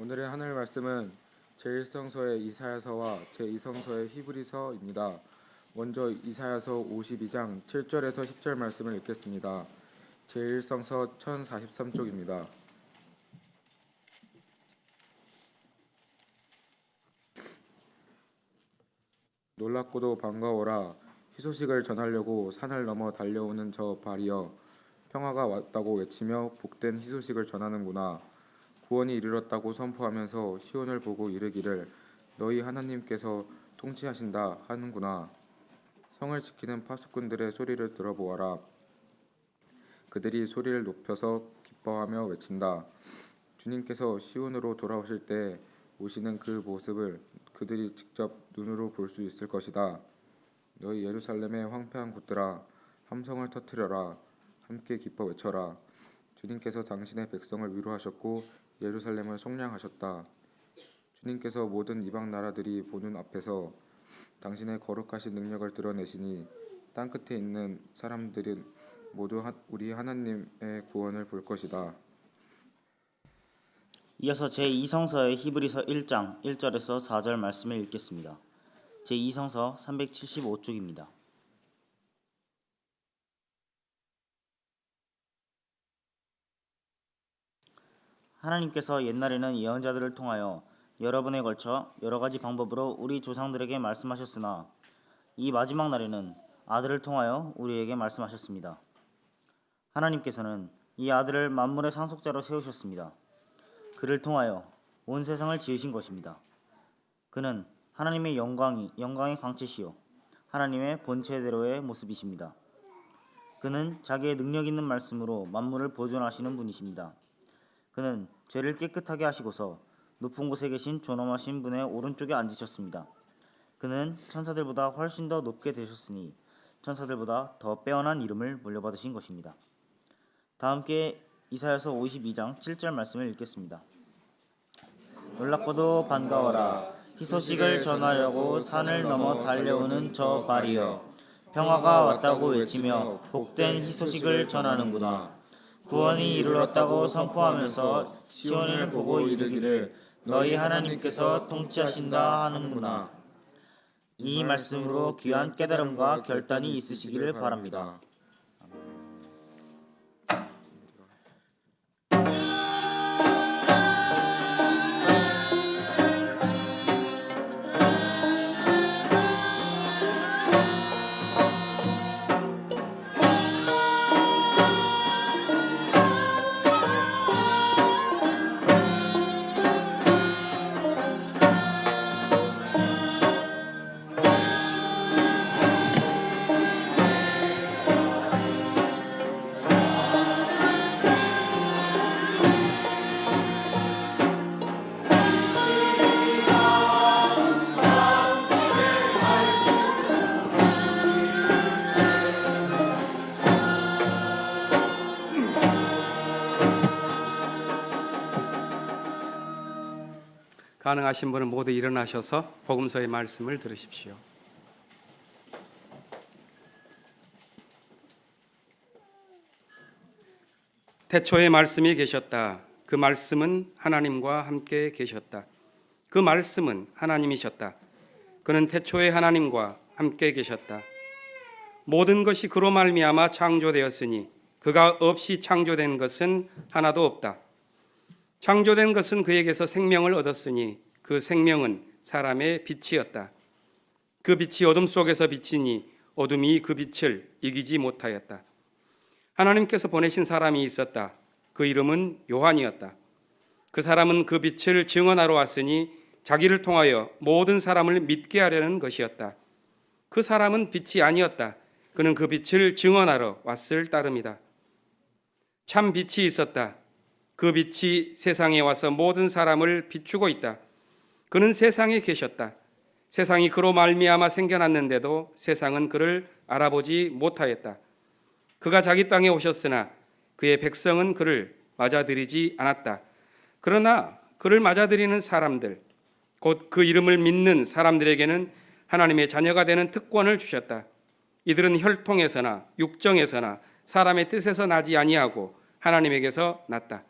오늘의 하늘 말씀은 제1성서의 이사야서와 제2성서의 히브리서입니다. 먼저 이사야서 52장 7절에서 10절 말씀을 읽겠습니다. 제1성서 1043쪽입니다. 놀랍고도 반가워라 희소식을 전하려고 산을 넘어 달려오는 저 발이여 평화가 왔다고 외치며 복된 희소식을 전하는구나 구원이 이르렀다고 선포하면서 시온을 보고 이르기를 너희 하나님께서 통치하신다 하는구나. 성을 지키는 파수꾼들의 소리를 들어보아라. 그들이 소리를 높여서 기뻐하며 외친다. 주님께서 시온으로 돌아오실 때 오시는 그 모습을 그들이 직접 눈으로 볼 수 있을 것이다. 너희 예루살렘의 황폐한 곳들아 함성을 터뜨려라. 함께 기뻐 외쳐라. 주님께서 당신의 백성을 위로하셨고 예루살렘을 속량하셨다 주님께서 모든 이방 나라들이 보는 앞에서 당신의 거룩하신 능력을 드러내시니 땅 끝에 있는 사람들은 모두 하- 우리 하나님의 구원을 볼 것이다. 이어서 제2성서의 히브리서 1장 1절에서 4절 말씀을 읽겠습니다. 제2성서 375쪽입니다. 하나님께서 옛날에는 예언자들을 통하여 여러 번에 걸쳐 여러 가지 방법으로 우리 조상들에게 말씀하셨으나 이 마지막 날에는 아들을 통하여 우리에게 말씀하셨습니다. 하나님께서는 이 아들을 만물의 상속자로 세우셨습니다. 그를 통하여 온 세상을 지으신 것입니다. 그는 하나님의 영광이 영광의 광채시요 하나님의 본체대로의 모습이십니다. 그는 자기의 능력 있는 말씀으로 만물을 보존하시는 분이십니다. 그는 죄를 깨끗하게 하시고서 높은 곳에 계신 존엄하신 분의 오른쪽에 앉으셨습니다. 그는 천사들보다 훨씬 더 높게 되셨으니 천사들보다 더 빼어난 이름을 물려받으신 것입니다. 다 함께 이사야서 52장 7절 말씀을 읽겠습니다. 놀랍고도 반가워라 희소식을 전하려고 산을 넘어 달려오는 저 발이여 평화가 왔다고 외치며 복된 희소식을 전하는구나 구원이 이르렀다고 선포하면서 시온을 보고 이르기를 너희 하나님께서 통치하신다 하는구나 이 말씀으로 귀한 깨달음과 결단이 있으시기를 바랍니다. 가능하신 분은 모두 일어나셔서 복음서의 말씀을 들으십시오. 태초에 말씀이 계셨다. 그 말씀은 하나님과 함께 계셨다. 그 말씀은 하나님이셨다. 그는 태초에 하나님과 함께 계셨다. 모든 것이 그로 말미암아 창조되었으니 그가 없이 창조된 것은 하나도 없다. 창조된 것은 그에게서 생명을 얻었으니 그 생명은 사람의 빛이었다. 그 빛이 어둠 속에서 비치니 어둠이 그 빛을 이기지 못하였다. 하나님께서 보내신 사람이 있었다. 그 이름은 요한이었다. 그 사람은 그 빛을 증언하러 왔으니 자기를 통하여 모든 사람을 믿게 하려는 것이었다. 그 사람은 빛이 아니었다. 그는 그 빛을 증언하러 왔을 따름이다. 참 빛이 있었다. 그 빛이 세상에 와서 모든 사람을 비추고 있다. 그는 세상에 계셨다. 세상이 그로 말미암아 생겨났는데도 세상은 그를 알아보지 못하였다. 그가 자기 땅에 오셨으나 그의 백성은 그를 맞아들이지 않았다. 그러나 그를 맞아들이는 사람들, 곧 그 이름을 믿는 사람들에게는 하나님의 자녀가 되는 특권을 주셨다. 이들은 혈통에서나 육정에서나 사람의 뜻에서 나지 아니하고 하나님에게서 났다.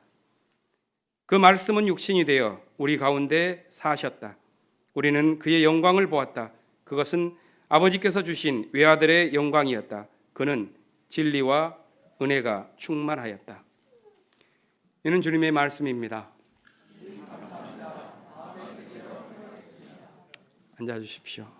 그 말씀은 육신이 되어 우리 가운데 사셨다. 우리는 그의 영광을 보았다. 그것은 아버지께서 주신 외아들의 영광이었다. 그는 진리와 은혜가 충만하였다. 이는 주님의 말씀입니다. 앉아 주십시오.